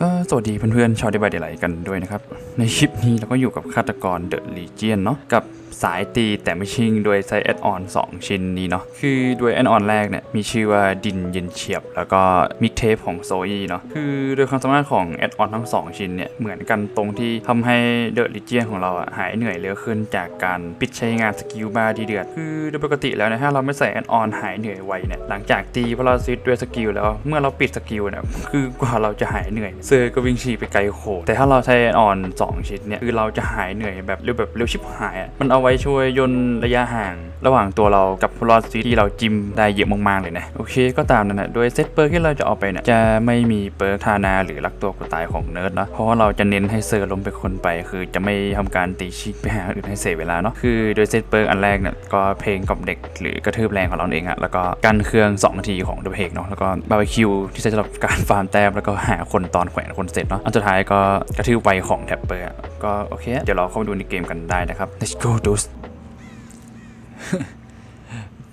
ก็สวัสดีเพื่อนๆชาวเดบายเดลไลกันด้วยนะครับ ในคลิปนี้เราก็อยู่กับฆาตกรเดอะลีเจียนเนาะกับ สายตีแต่ไม่ชิงโดยใช้แอดออน2 ชิ้นนี้เนาะคือโดยแอดออนแรกเนี่ยมีชื่อว่าดินเย็นเฉียบ แล้วก็มิกเทปของโซอีเนาะคือโดยความสามารถของแอดออนทั้ง 2 ชิ้นเนี่ยเหมือนกันตรงที่ทำให้เดอะลีเจียนของเราอะหายเหนื่อยเร็วขึ้นจากการปิดใช้งานสกิลบาร์ดีเดือดคือโดยปกติแล้วเนี่ยถ้าเราไม่ใส่แอดออนหายเหนื่อยไวเนี่ยหลังจากตีพลาซิตด้วยสกิลแล้วเมื่อเราปิดสกิลเนี่ยคือกว่าเราจะหายเหนื่อยเซอร์ก็วิ่งฉีไปไกลโขแต่ถ้าเราใช้แอดออน2ชิ้นเนี่ยคือเราจะหายเหนื่อยแบบเร็วแบบเร็วชิบหายอะมันเอาไว้ช่วยย่นระยะห่าง ระหว่างตัวเรากับพลาซิตที่เราจิ้มได้เยอะมากๆเลยนะ โอเคก็ตามนั้นนะโดยเซตเปิร์กที่เราจะเอาไปเนี่ยจะไม่มีเปิร์กทานาหรือรักตัวกูตายของเนิร์ดเนาะเพราะว่าเราจะเน้นให้เซอร์ล้มเป็นคนไป คือจะไม่ทำการตีชิกไปหาอื่นให้เสียเวลาเนาะคือโดยเซตเปิร์กอันแรกเนี่ยก็เพลงกับเด็กหรือกระทืบแรงของเราเองอะแล้วก็กันเครื่อง2นาทีของเดอะเพกเนาะแล้วก็บาร์บีคิวที่ใช้สำหรับการฟาร์มแต้มแล้วก็หาคนตอนแขวนคนเสร็จเนาะอันสุดท้ายก็กระทืบไวของแท็บเปอร์ก็โอเค เดี๋ยวเราเข้าไปดูในเกมกันได้นะครับ let's go dudes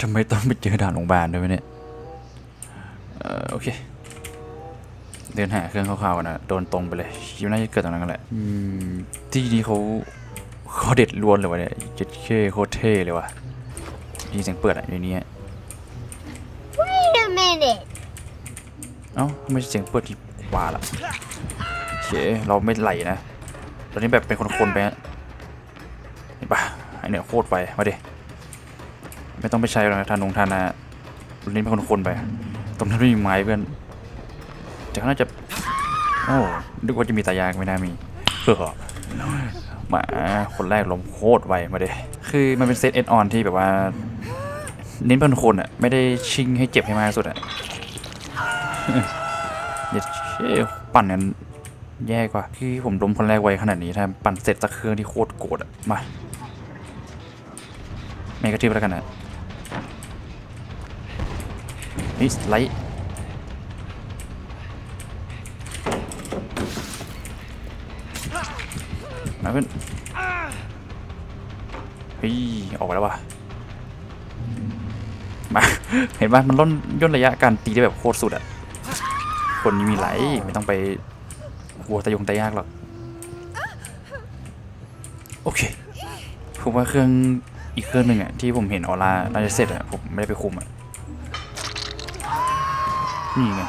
ทำไมต้องไปเจอด่านโรงพยาบาลด้วยวะเนี่ย เออโอเค เดินหาเครื่องคร่าวๆกันนะโดนตรงไปเลยคิดว่าน่าจะเกิดตรงนั้นกันแหละอืมที่นี้เขาเขาเด็ดล้วนเลยวะเนี่ยเจ็ดเคโคตรเท่เลยวะมีเสียงเปิดอะในนี้ Wait a minute. เอ้าไม่ใช่เสียงเปิดที่ขวาละโอเคเราไม่ไหลนะ ตอนนี้แบบเป็นคนๆไปฮะเห็นปะไอเนี่ยโคตรไวมาดิ ไม่ต้องไปใช้หรอกทานงทานาตอนนี้เป็นคนๆไป ตรงนั้นไม่มีไม้เพื่อนแต่เขาน่าจะโอ้นึกว่าจะมีตายางไม่น่ามีเฮ้อมาคนแรกล้มโคตรไวมาเดิคือมันเป็นเซตเอ็ดออนที่แบบว่า เน้นเป็นคนอะ ไม่ได้ชิงให้เจ็บให้มากที่สุดอะเชี่ยวปั่นกันแย่กว่าที่ผมล้มคนแรกไวขนาดนี้ถ้าปั่นเสร็จสักเครื่องที่โคตรโกรธอะ มาไม่กระทืบแล้วกันนะ นี่ไลท์มาเพื่อนเฮ้ยออกไปแล้วว่ะมา เห็นว่ามันล่นย่นระยะการตีได้แบบโคตรสุดอะคนนี้มีไหลไม่ต้องไปกลัวตะยงตะยากหรอก โอเคผมว่าเครื่องอีกเครื่องหนึ่งอะที่ผมเห็นออร่าน่าจะเสร็จอะผมไม่ได้ไปคุมอะ นี่ไง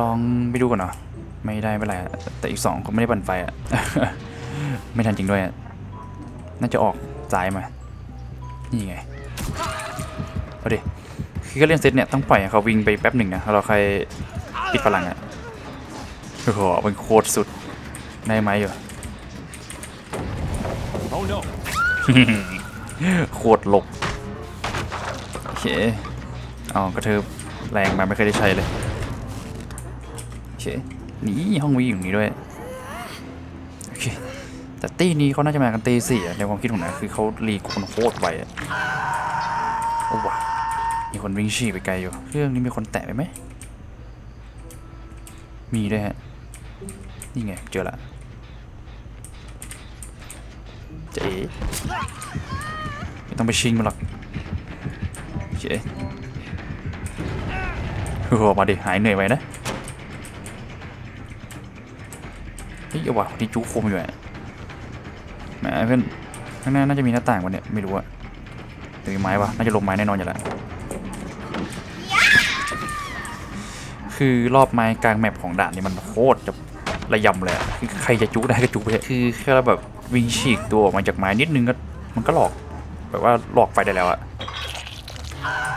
ลองไปดูก่อนเนาะไม่ได้ไม่ไรแต่อีกสองก็ไม่ได้ปั่นไฟอะไม่ทันจริงด้วยอะน่าจะออกซ้ายมา นี่ไงเอาดิคือก็เล่นเซตเนี่ยต้องปล่อยเขาวิ่งไปแป๊บหนึ่งนะแล้วเราค่อยปิดพลังอะโอ้โหมันโคตรสุดได้ไหมอยู่ Oh no! โคตรหลบโอเคเอากระเทิบ แรงมาไม่เคยได้ใช้เลยโอเคนี่ห้องวีอยู่นี้ด้วยโอเคแต่ตีนี้เขาน่าจะมากันตีสี่ในความคิดผมนะคือเขารีคนโคตรไวอะโอ้ว้ามีคนวิ่งฉี่ไปไกลอยู่เครื่องนี้มีคนแตะไปไหมมีด้วยฮะนี่ไงเจอละเจ๊ไม่ต้องไปชิงมันหรอกเจ๊ โอ้มาดิหายเหนื่อยไว้นะเฮ้ยเอาวะที่จูคมอยู่อะแหมเพื่อนข้างหน้าน่าจะมีหน้าต่างวันเนี่ยไม่รู้อะหรือมีไม้วะน่าจะลงไม้แน่นอนอยู่แล้วคือรอบไม้กลางแมปของด่านนี้มันโคตรจะระยำเลยคือใครจะจุกได้ก็จุกไปคือแค่เราแบบวิ่งฉีกตัวออกมาจากไม้นิดนึงก็มันก็หลอกแบบว่าหลอกไปได้แล้วอะ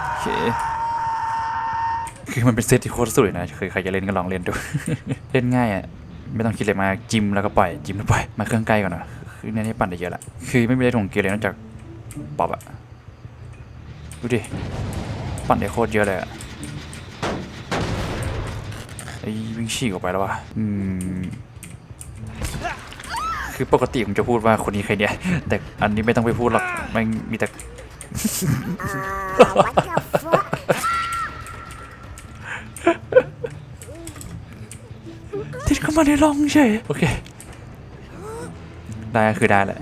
โอเค คือมันเป็นเซตที่โคตรสวยนะเคือใครจะเล่นก็ลองเล่นดู เล่นง่ายอะ ไม่ต้องคิดเลยมาจิ้มแล้วก็ปล่อยจิ้มแล้วปล่อยมาเครื่องใกล้ก่อนนะคือในนี้ปั่นได้เยอะละคือไม่มีอะไรถ่วงเกียร์เลยนอกจากปอบอะดูดิ ปั่นได้โคตรเยอะเลยอะไอ้วิ่งฉีกออกไปแล้ววะอืมคือปกติผมจะพูดว่าคนนี้ใครเนี่ย แต่อันนี้ไม่ต้องไปพูดหรอกมันมีแต่ What the fuck? ติดเข้ามาในร่องเฉยโอเค ได้ก็คือได้แหละ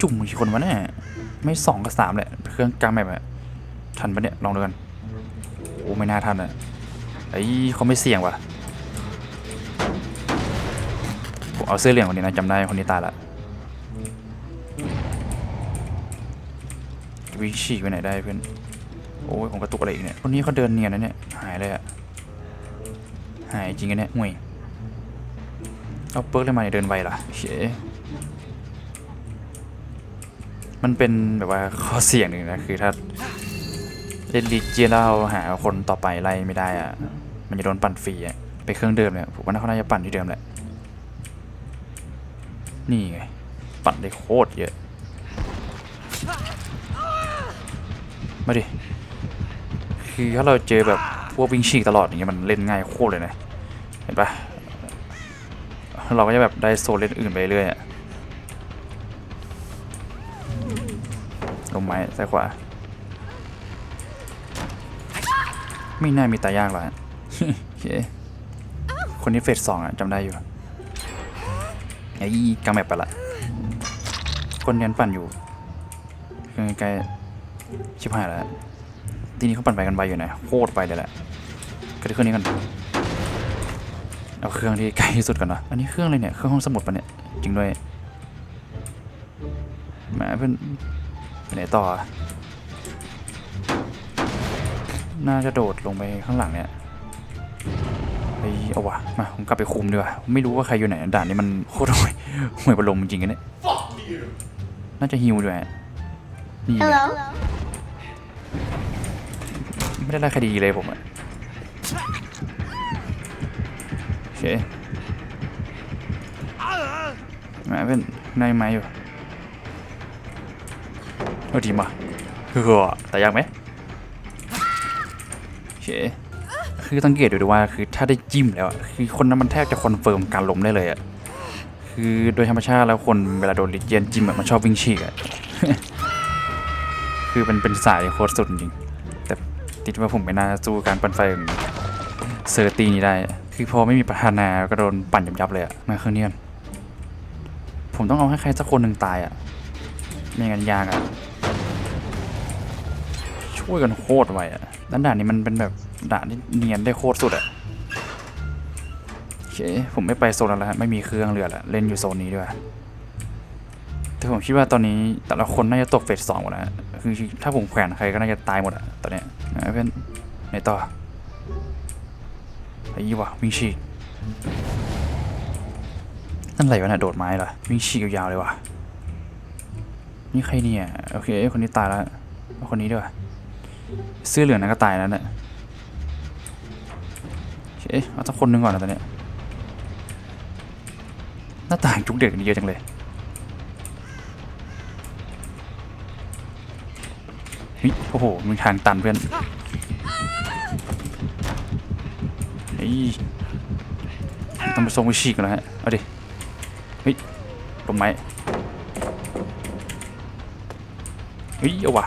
จุ่มกี่คนวะเนี่ย ไม่สองก็สามแหละ เครื่องกลางแบบอะทันปะเนี่ย ลองดูกันโอ้ไม่น่าทันอะไอ้เขาไม่เสี่ยงว่ะผมเอาเสื้อเหลืองคนนี้นะจำได้คนนี้ตายละวิ่งฉีกไปไหนได้เพื่อนโอ้ยผมกระตุกอะไรอีกเนี่ยคนนี้เขาเดินเนียนนะเนี่ยหายเลยอะ หายจริงกันเนี่ยห่วยเอาเปิร์กเลยมาเนี่ยเดินไวล่ะเชมันเป็นแบบว่าข้อเสี่ยงหนึ่งนะ คือถ้าเล่นลีเจียนแล้วเราหาคนต่อไปไล่ไม่ได้อะมันจะโดนปั่นฟรีอะไปเครื่องเดิมเนี่ยผมว่าเขาน่าจะปั่นที่เดิมแหละ นี่ไง ปั่นได้โคตรเยอะ มาดิ คือถ้าเราเจอแบบพวกวิ่งฉีกตลอดอย่างเงี้ยมันเล่นง่ายโคตรเลยนะเห็นปะเราก็จะแบบได้โซนเล่นอื่นไปเรื่อยอะลงไม้ซ้ายขวา ไม่น่ามีตายากหรอกฮะโอเคคนนี้เฟสสองอะจำได้อยู่ไอ้กำแมปไปละ คนเรียนปั่นอยู่เครื่องใกล้ๆชิบหายแล้วทีนี้เขาปั่นไปกันไปอยู่ไหนโคตรไปเลยแหละก็ที่เครื่องนี้กัน เอาเครื่องที่ใกล้ที่สุดก่อนเนอะอันนี้เครื่องอะไรเนี่ยเครื่องห้องสมุดปะเนี่ยจริงด้วยแหมาเพื่อนไปไหนต่ออะน่าจะโดดลงไปข้างหลังเนี่ยไปเอาวะมาผมกลับไปคุมดีกว่าไม่รู้ว่าใครอยู่ไหนด่านนี้มันโคตรห่วยห่วยบอลลมจริงๆกันเนี่ยน่าจะฮิวด้วยนี่ไง Hello? ไม่ได้ไล่คดีเลยผมอะ เคมาเป็นนายไม้อยู่เอาดีมาเฮ้อแต่ยากไหมโอเคคือสังเกตดูด้วยว่าคือถ้าได้จิ้มแล้วคือคนนั้นมันแทบจะคอนเฟิร์มการล้มได้เลยอะคือโดยธรรมชาติแล้วคนเวลาโดนลิเจียนจิ้มอะมันชอบวิ่งฉีกอะคือมันเป็นสายโคตรสุดจริง แต่ติดว่าผมไม่น่าสู้การปั่นไฟของเซอร์ตีนี้ได้ คือพอไม่มีประธานาก็โดนปั่นยับๆเลยอะมาเครื่องเนี้กันผมต้องเอาให้ใครสักคนหนึ่งตายอะไม่งั้นยากอะช่วยกันโคตรไวอะด้านด่านนี้มันเป็นแบบด่านที่เนียนได้โคตรสุดอะโอเคผมไม่ไปโซนแล้วฮะไม่มีเครื่องเรือล้วเล่นอยู่โซนนี้ด้วยแต่ผมคิดว่าตอนนี้แต่ละคนน่าจะตกเฟสสองหมดแล้วคือถ้าผมแขวนใครก็น่าจะตายหมดอะตอนเนี้ยนะเพื่อนไหนต่อ ไอ้ยี่วะวิ่งฉีกนั่นอะไรวะน่ะโดดไม้เหรอวิ่งฉีกยาวๆเลยวะนี่ใครเนี่ยโอเคคนนี้ตายแล้วเอาคนนี้ด้วยเสื้อเหลืองนั้นก็ตายแล้วเนี่ยโอเคเอาสักคนนึงก่อนนะตอนเนี้ยหน้าต่างจุกเด็กนี่เยอะจังเลยเฮ้ยโอ้โหมีทางตันเพื่อน เฮ้ต้องไปส่งไปฉีกก่อนนะฮะ เอาดิ เฮ้ยลงไม้เฮ้ยเอาวะ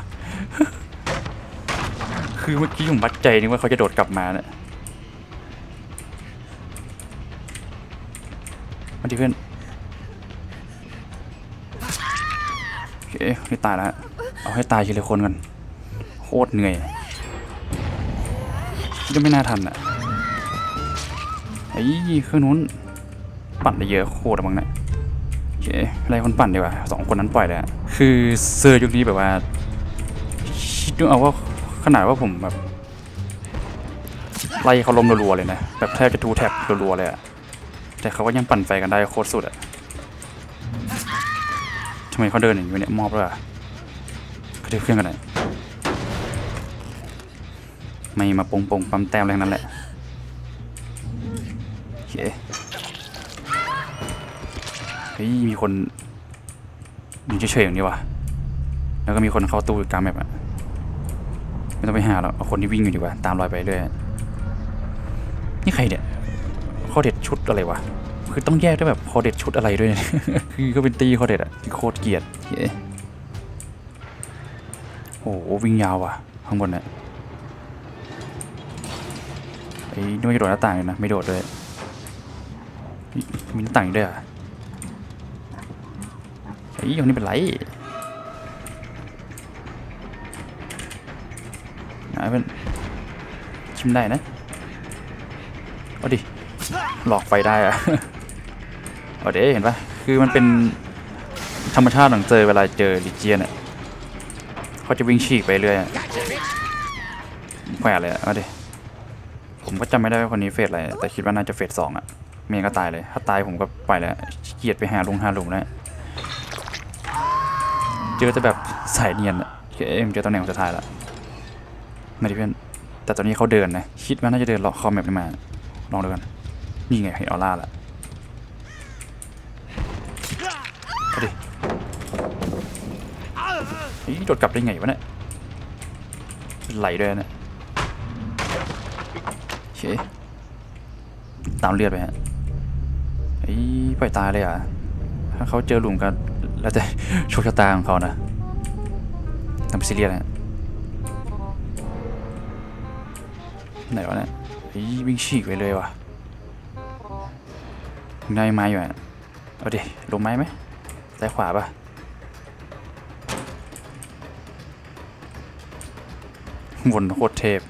คือเมื่อกี้ผมวัดใจนึกว่าเขาจะโดดกลับมาเนี่ยมาดิเพื่อนโอเคไม่ตายแล้วเอาให้ตายทีละคนกันโคตรเหนื่อยคิดว่าไม่น่าทันอะ ไอ้เครื่องนู้นปั่นได้เยอะโคตรอะมั้งเนี่ยโอเคไล่คนปั่นดีกว่าสองคนนั้นปล่อยเลยคือเซอร์ยุคนี้แบบว่าคิดดูเอาว่าขนาดว่าผมแบบไล่เขาล้มรัวๆเลยนะแบบแทบจะทูแท็บรัวๆเลยอะแต่เขาก็ยังปั่นไฟกันได้โคตรสุดอะทำไมเขาเดินอย่างนี้เนี่ยมอบด้วยอะเขาเดินเครื่องกันไหนไม่มาปงปงปั๊มแต้มอะไรงนั้นแหละ เคเฮ้ยมีคนอยู่เฉยๆอย่างนี้วะแล้วก็มีคนเข้าตู้กลางแบบอะไม่ต้องไปหาหรอกเอาคนที่วิ่งอยู่ดีกว่า ตามรอยไปเรื่อยนี่ใครเนี่ยข้อเด็ดชุดอะไรวะคือต้องแยกด้วยแบบข้อเด็ดชุดอะไรด้วยคือก็เป็นตีข้อเด็ดอะโคตรเกลียดโอ้โหวิ่งยาวว่ะ ข้างบนเนี่ยไอ้นู่นจะโดดหน้าต่างเลยนะ ไม่โดดเลย มีหน้าต่างด้วยอะไอ้ยคนนี้เป็นไรนะเพื่อนชิมได้นะเอาดิหลอกไฟได้อะเอาเด้เห็นปะคือมันเป็นธรรมชาติของเจอเวลาเจอลิเจียนอะเขาจะวิ่งฉีกไปเรื่อยแขวะเลยอะเอาดิผมก็จำไม่ได้ว่าคนนี้เฟสอะไรแต่คิดว่าน่าจะเฟสสองอะ เมียก็ตายเลย ถ้าตายผมก็ไปแล้วเกียจไปหาลุงหาลุงแล้วเจอแต่แบบสายเนียนอะเคเอ็มเจอตำแหน่งสุดท้ายล้วไม่ได้เพื่อนแต่ตอนนี้เขาเดินนะ คิดว่าน่าจะเดินเลาะคอมแมปนี้มา ลองดูกัน นี่ไงเห็นออร่าละเอาดิเฮ้ยโดดกลับได้ไงวะเนี่ยไหลด้วยนะโอเคตามเลือดไปฮะ ไอ้ปล่อยตายเลยอะ ถ้าเขาเจอหลุมกันแล้วแต่โชคชะตาของเขานะทำซีเรียสนะไหนวะเนี่ยเฮ้ยวิ่งฉีกไปเลยว่ะได้ไม้อยู่อะเอาดิลงไม้ไหมซ้ายขวาปะวนโคตรเทพ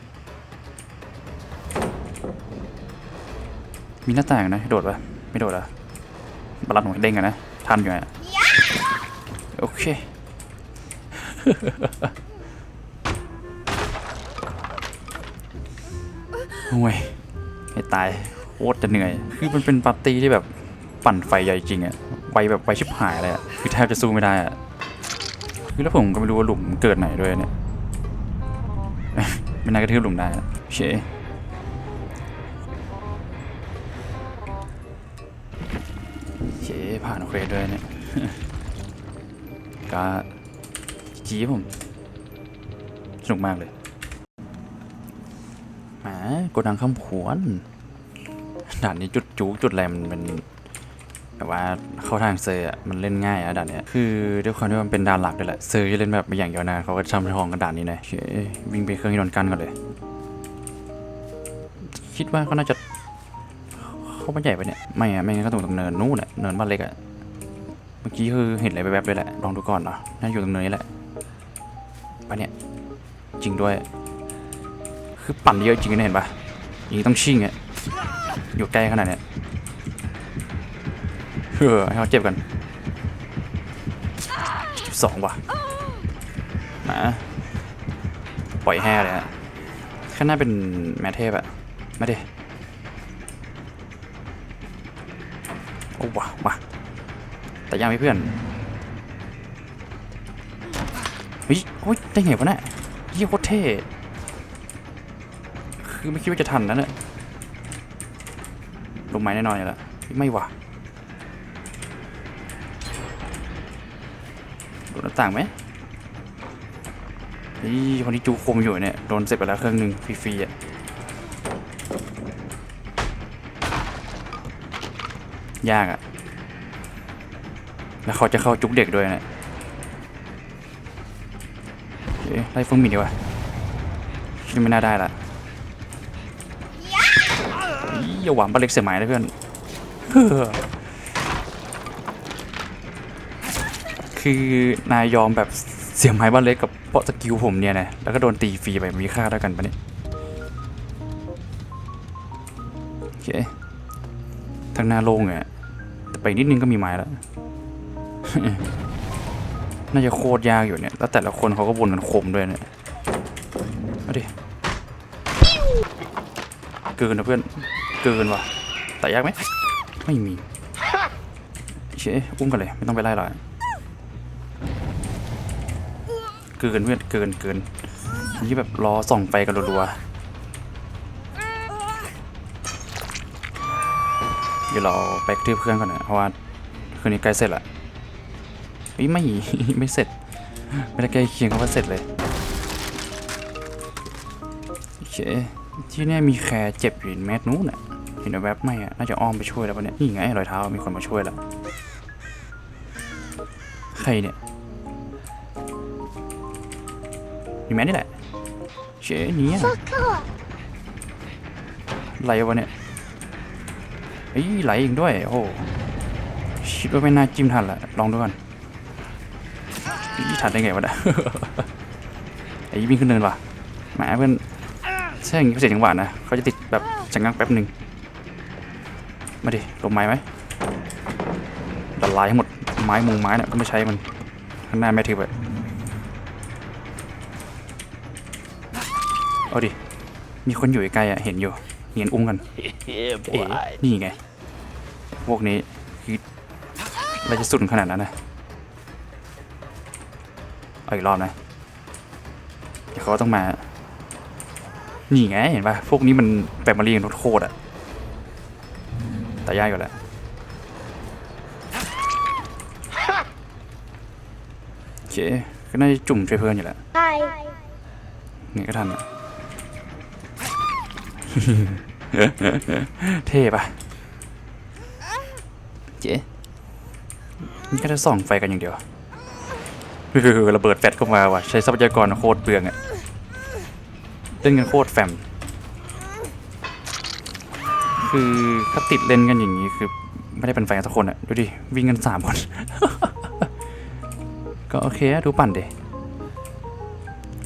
มีหน้าต่างนะ โดดปะ ไม่โดดเหรอบาลันหัวเด้งอะนะทันอยู่อะโอเคโอ้ยให้ตายโคตรจะเหนื่อย คือมันเป็นปาร์ตี้ที่แบบปั่นไฟใหญ่จริงอะไวแบบไวชิบหายเลยอะคือแทบจะสู้ไม่ได้อะคือแล้วผมก็ไม่รู้ว่าหลุมเกิดไหนด้วยเนี่ย ไม่น่ากระทืบหลุมได้อเชเช ผ่านเควสด้วยเนี่ยก็จีผม สนุกมากเลยแหมโกดังคำผวนด่านนี้จุดจูจุดอะไรมันเป็นแบบว่าเข้าทางเซอร์อะมันเล่นง่ายอะด่านเนี้ยคือด้วยความที่มันเป็นด่านหลักด้วยแหละเซอร์จะเล่นแบบไม่อย่างยาวนานเขาก็ทำทองกันด่านนี้เลยเฮ้ยวิ่งไปเครื่องยนต์กันก่อนเลย คิดว่าเขาน่าจะเข้าบ้านใหญ่ไปเนี่ยไม่อะไม่งั้นก็ตรงตรงเนินนู่นอะเนินบ้านเล็กอะ มื่อกี้คือเห็นอะไรแวบๆด้วยแหละ ลองดูก่อนเนาะน่าอยู่ตรงเนินนี้แหละไปะเนี่ย จริงด้วย คือปั่นเยอะจริงนะเห็นปะอย่างนี้ต้องชิ่งอะอยู่ใกล้ขนาดเนี้ยเฮ้อให้เขาเจ็บกันสองว่ะมาปล่อยแห่เลยฮะข้างหน้าเป็นแมทเทพอะมาดิโอ้ว่ะว่ะ แต่ยังไม่เพื่อนเฮ้ยโอ้ยได้ไงวะเนี่ยยี่โคตรเท่คือไม่คิดว่าจะทันนะเนี่ยลงไม้แน่นอนอยู่แล้วไม่ว่ะโดนหน้าต่างไหมนี่คนที่จูคมอยู่เนี่ยโดนเสร็จไปแล้วเครื่องหนึ่งฟรีๆอะยากอะ แล้วเขาจะเข้าจุกเด็กด้วยนะเอ๊ะไล่เฟิงหมินดีกว่าคิดไม่น่าได้ละอย่าหวังปลาเล็กเสียหมายนะเพื่อนคือนายยอมแบบเสียหมายบ้านเล็กกับเพราะสกิลผมเนี่ยนะแล้วก็โดนตีฟรีไปมีค่าแล้วกันปะเนี่ยโอเคทางหน้าโล่งอะแต่ไปนิดนึงก็มีไม้แล้ว น่าจะโคตรยากอยู่เนี่ย แล้วแต่ละคนเขาก็วนกันคมด้วยเนี่ย มาดิ เกินนะเพื่อน เกินว่ะ แต่ยากไหม ไม่มี เชอุ้มกันเลย ไม่ต้องไปไล่หรอกเกินเพื่อน เกินเกินนี่แบบรอส่องไฟกันรัวๆเดี๋ยวเราไปกระทืบเครื่องก่อนนะเพราะว่าคืนนี้ใกล้เสร็จละ เฮ้ยไม่ไม่เสร็จ ไม่ได้ใกล้เคียงเขาว่าเสร็จเลยโอเคที่เนี่ยมีแคร์เจ็บอยู่แมสนู้นน่ะเห็นแวบไม่อะน่าจะอ้อมไปช่วยแล้วปะเนี่ยนี่ไงรอยเท้ามีคนมาช่วยแล้วใครเนี่ยมีแมสนี่แหละเชเนี่ย Fuck off. ไหลวะเนี่ยเฮ้ไหลอีกด้วยโอ้โหคิดว่าไม่น่าจิ้มทันละลองดูก่อน ทันได้ไงวะเนี่ยไอ้วิ่งขึ้นเนินว่ะแหมเพื่อนใช่อย่างนี้เขาเสียจังหวะนะเขาจะติดแบบจังงักแป๊บหนึ่งมาดิลงไม้ไหมละลายให้หมดไม้มุงไม้เนี่ยก็ไม่ใช้มันข้างหน้าแม่ถือไปเอาดิมีคนอยู่ใกล้ๆอะเห็นอยู่เห็นอุ้มกันเอ๋นี่ไงพวกนี้คือเราจะสุดขนาดนั้นนะ เอาอีกรอบนะเดี๋ยวเขาต้องมา นี่ไงเห็นปะพวกนี้มันแปมมาเรียงโคตรๆอะแต่ยากอยู่แล้วโอเคก็น่าจะจุ่มช่วยเพื่อนอยู่แล้ว Hi. ไงก็ทันอะเท่ปะเจ๊นี่ก็จะส่องไฟกันอย่างเดียวเออ ระเบิดแฟลชเข้ามาว่ะใช้ทรัพยากรโคตรเปลืองอะเล่นกันโคตรแฟม คือถ้าติดเล่นกันอย่างนี้คือไม่ได้เป็นแฟนกันสักคนอะดูดิ วิ่งกันสามคน ก็โอเคดูปั่นเด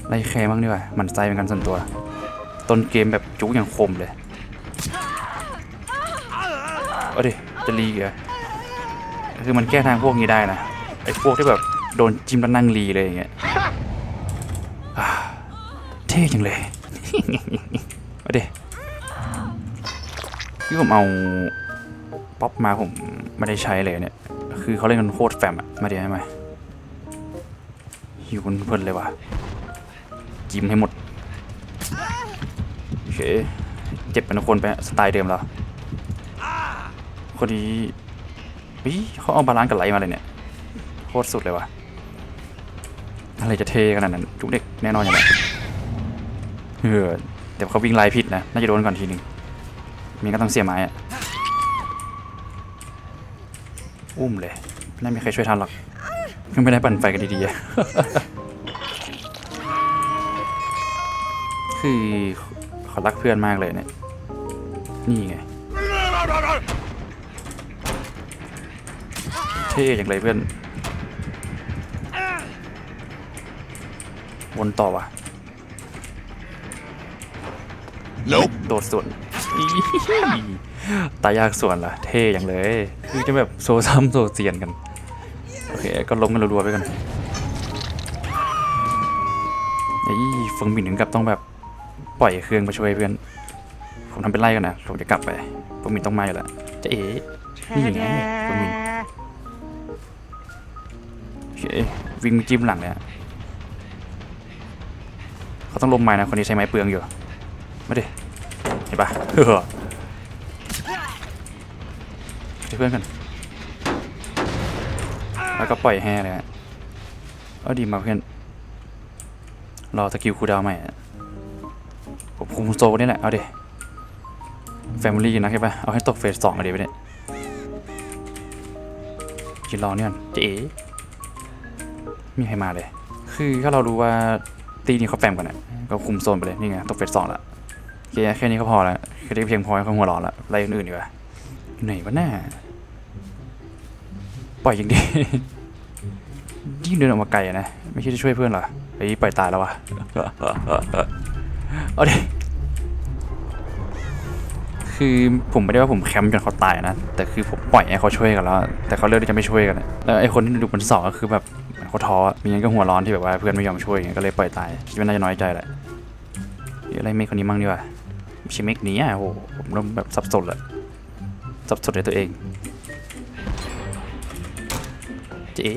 ไล่แคร์บ้างดีกว่าหมันใจเป็นกันส่วนตัว ต้นเกมแบบจุกอย่างคมเลยเอาดิจะรีเหรอคือมันแก้ทางพวกนี้ได้นะไอ้พวกที่แบบ โดนจิ้มแล้วนั่งรีเลยอย่างเงี้ยอ่าเท่จังเลยเอาดิที่ผมเอาป๊อปมาผมไม่ได้ใช้เลยเนี่ย คือเขาเล่นกันโคตรแฟมอะมาเดี๋ยวให้มาหิวเพลินๆเลยว่ะจิ้มให้หมด โอเค เจ็บเป็นคนไปสไตล์เดิมแล้วคนนี้วิเขาเอาบาลานซ์กับไหลมาเลยเนี่ย โคตรสุดเลยว่ะ อะไรจะเทขนาดนั้นจุกเด็กแน่นอนอย่างไรเออเดี๋ยวเขาวิ่งไล่ผิดนะน่าจะโดนก่อนทีหนึ่งมีก็ต้องเสียไม้อะอุ้มเลยไม่มีใครช่วยทันหรอกยังไม่ได้ปั่นไฟกันดีๆคือเขารักเพื่อนมากเลยเนี่ยนี่ไงเท่อย่างไรเพื่อน วนต่อวะ Nope. โดดส่วนอี๋ตายากส่วนล่ะ เท่อย่างเลยคือจะแบบโซซัมโซเซียนกัน โอเค ก็ล้มกันรัวๆไปกันไอ้เฟิงบินถึงกับต้องแบบปล่อยเครื่องมาช่วยเพื่อน ผมทำเป็นไล่กันนะ ผมจะกลับไปเฟิงบินต้องมาอยู่แล้วจะเอ๋นี่ไงเฟิงบินโอเควิ่งจิ้มหลังเนี่ยเขา ต้องลมไม้นะคนนี้ใช้ไม้เปลืองอยู่มาดิเห็นปะเฮ้อเพื่อนกันแล้วก็ปล่อยแห่เลยฮะเอาดีมาเพื่อนรอสกิลคูดาวใหม่ผมคุมโซนี่แหละเอาดิแฟมิลี่นะใช่ปะเอาให้ตกเฟสสองเลยไปเนี่ยยืนรอเนี่ยก่อนเจ๊มีใครมาเลย คือถ้าเรารู้ว่า ตีนี้เขาแฟมกันอะก็คุมโซนไปเลยนี่ไงตกเฟสสองละโอเคแค่นี้ก็พอแล้วแค่นี้เพียงพอให้เขาหัวร้อนละอะไรอื่นๆดีกว่าไหนวะหน้าปล่อยอย่างดียิ่งเดินออกมาไกลอะนะไม่คิดจะช่วยเพื่อนหรอเฮ้ปล่อยตายแล้ววะเอาดิคือผมไม่ได้ว่าผมแคมป์จนเขาตายนะแต่คือผมปล่อยให้เขาช่วยกันแล้ว แต่เขาเลือกที่จะไม่ช่วยกันแล้วไอ้คนที่ดูบนเสาก็คือแบบ เขาท้อมีงั้นก็หัวร้อนที่แบบว่าเพื่อนไม่ยอมช่วยไงก็เลยปล่อยตายคิดว่าน่าจะน้อยใจแหละเดี๋ยวอะไรเมฆคนนี้มั่งดีกว่าช่เมฆนี้อะโอ้โหผมเริ่มแบบสับสนละสับสนในตัวเองเจ๊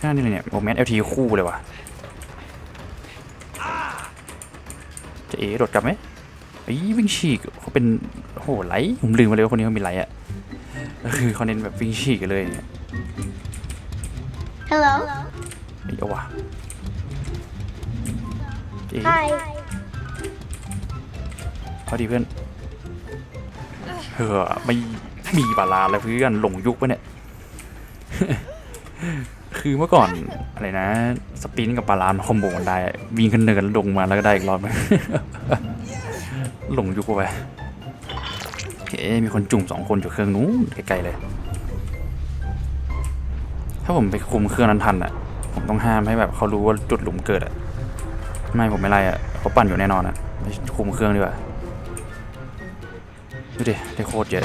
ข้างนี่เลยเนี่ยโมเมนต์เอลทีคู่เลยว่ะจะเจ๊โดดกลับไหมอ้ยวิ่งฉีกเขาเป็นโอ้โหไหลผมลืมไปเลยว่าคนนี้เขามีไหลอะ ก็คือเขาเน้นแบบวิ่งฉีกกันเลยเนี่ย Hello. ไอ้เอาว่ะเจ๊ Hi. เอาดีเพื่อนเฮ้อไม่มีบาลานซ์เลยเพื่อนหลงยุคปะเนี่ย คือเมื่อก่อนอะไรนะ สปรินต์กับบาลานซ์คอมโบกันได้ วิ่งขึ้นเนินแล้วลงมาแล้วก็ได้อีกรอบนึง หลงยุคไปโอ เค มีคนจุ่มสองคนอยู่เครื่องนู้นไกลๆเลย ถ้าผมไปคุมเครื่องนั้นทันอะผมต้องห้ามให้แบบเขารู้ว่าจุดหลุมเกิดอะไม่ผมไม่ไล่อะเขาปั่นอยู่แน่นอนอะไปคุมเครื่องดีกว่าดูดิได้โคตรเยอะ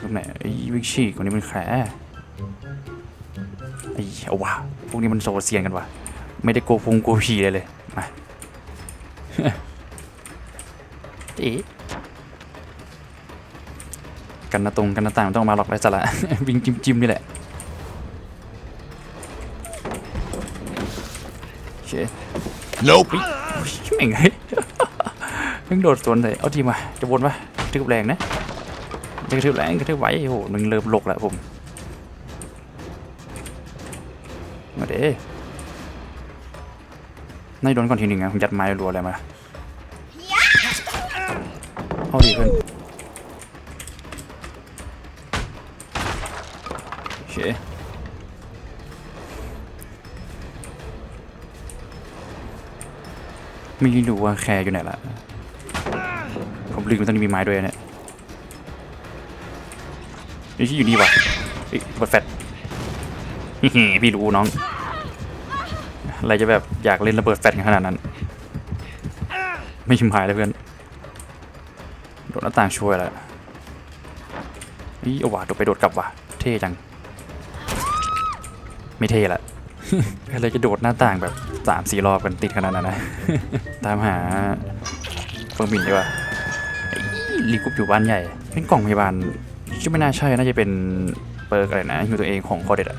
ตรงไหนไอ้วิกชี่คนนี้มันแขไอ้เอาว่ะพวกนี้มันโซเซียนกันวะไม่ได้โกพงโกผีเลยเลยมา เอ๊ะกันหน้าตรงกันหน้าต่างไม่ต้องมาหรอกไรสาระวิ่งจิ้มจิ้มๆนี่แหละโอเค Nope. แม่งเฮ้ยแม่งโดดสวนเลยเอาทีมาจะวนปะกระทืบแรงนะจะกระทืบแรงกระทืบไหวโอ้โหมึงเริ่มหลกแล้วผมมาเด้นายโดนก่อนทีหนึ่งอะผมยัดไม้รัวอะไรมา เอาดีเพื่อนโอเคไม่รู้ว่าแคร์อยู่ไหนละผมลืมตอนนี้มีไม้ด้วยเนี่ยนี่ที่อยู่นี่วะเฮ้ยเปิดแฟลชพี่รู้น้อง อะไรจะแบบอยากเล่นระเบิดแฟลชขนาดนั้น ไม่ชิมหายเลยเพื่อนาต่างช่วยแล้วนี่เอว่ะโดดไปโดดกลับว่ะ เท่จัง ไม่เท่ละอะไรจะโดดหน้าต่างแบบสามสี่รอบกันติดขนาดนั้นนะ ตามหาเฟิร์มบินดีกว่าไอ้รีกรุ๊ปอยู่บ้านใหญ่ เป็นกล่องพยาบาลชื่อไม่น่าใช่ น่าจะเป็นเปิร์กอะไรนะอยู่ตัวเองของคอเด็ดอะ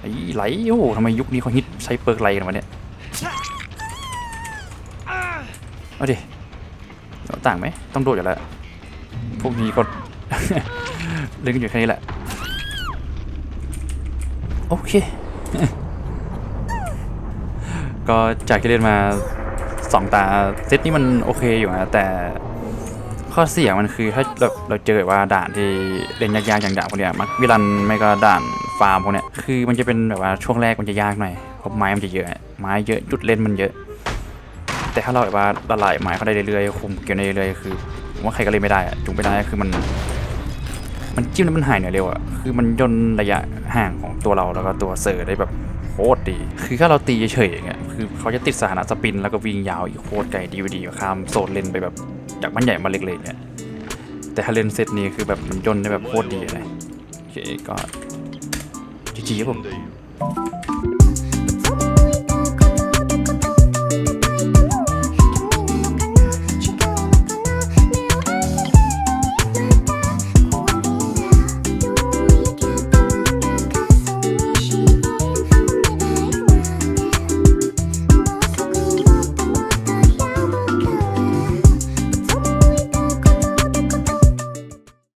ไอ้ไหลโอ้ทำไมยุคนี้เขาฮิตใช้เปิร์กไหลกันวะเนี่ย เอาดิต่างไหมต้องโดดอยู่แล้ว พวกนี้ก็เล่นกันอยู่แค่นี้แหละ โอเค ก็จากที่เล่นมาสองตาเซตนี้มันโอเคอยู่นะแต่ข้อเสียมันคือถ้าเราเจอว่าด่านที่เล่นยากๆอย่างด่านพวกเนี้ยมักวิลันไม่ก็ด่านฟาร์มพวกเนี้ยคือมันจะเป็นแบบว่าช่วงแรกมันจะยากหน่อยเพราะไม้มันจะเยอะ ไม้เยอะจุดเล่นมันเยอะ แต่ถ้าเราแบบว่าละลายไม้เขาได้เรื่อยๆคุมเกมได้เรื่อยๆคือผมว่าใครก็เล่นไม่ได้อะจุงไม่ได้คือมัน มันจิ้มแล้วมันหายเหนือเร็วอะคือมันย่นระยะห่างของตัวเราแล้วก็ตัวเซอร์ได้แบบโคตรดี คือถ้าเราตีเฉยๆอย่างเงี้ยคือเขาจะติดสถานะสปินแล้วก็วิ่งยาวอีกโคตรไกลดีวดีข้ามโซนเลนไปแบบจากบ้านใหญ่มาเล็กๆเนี่ยแต่ถ้าเลนเซตนี้คือแบบมันย่นได้แบบโคตรดีเลยโอเคก็จีจีครับผม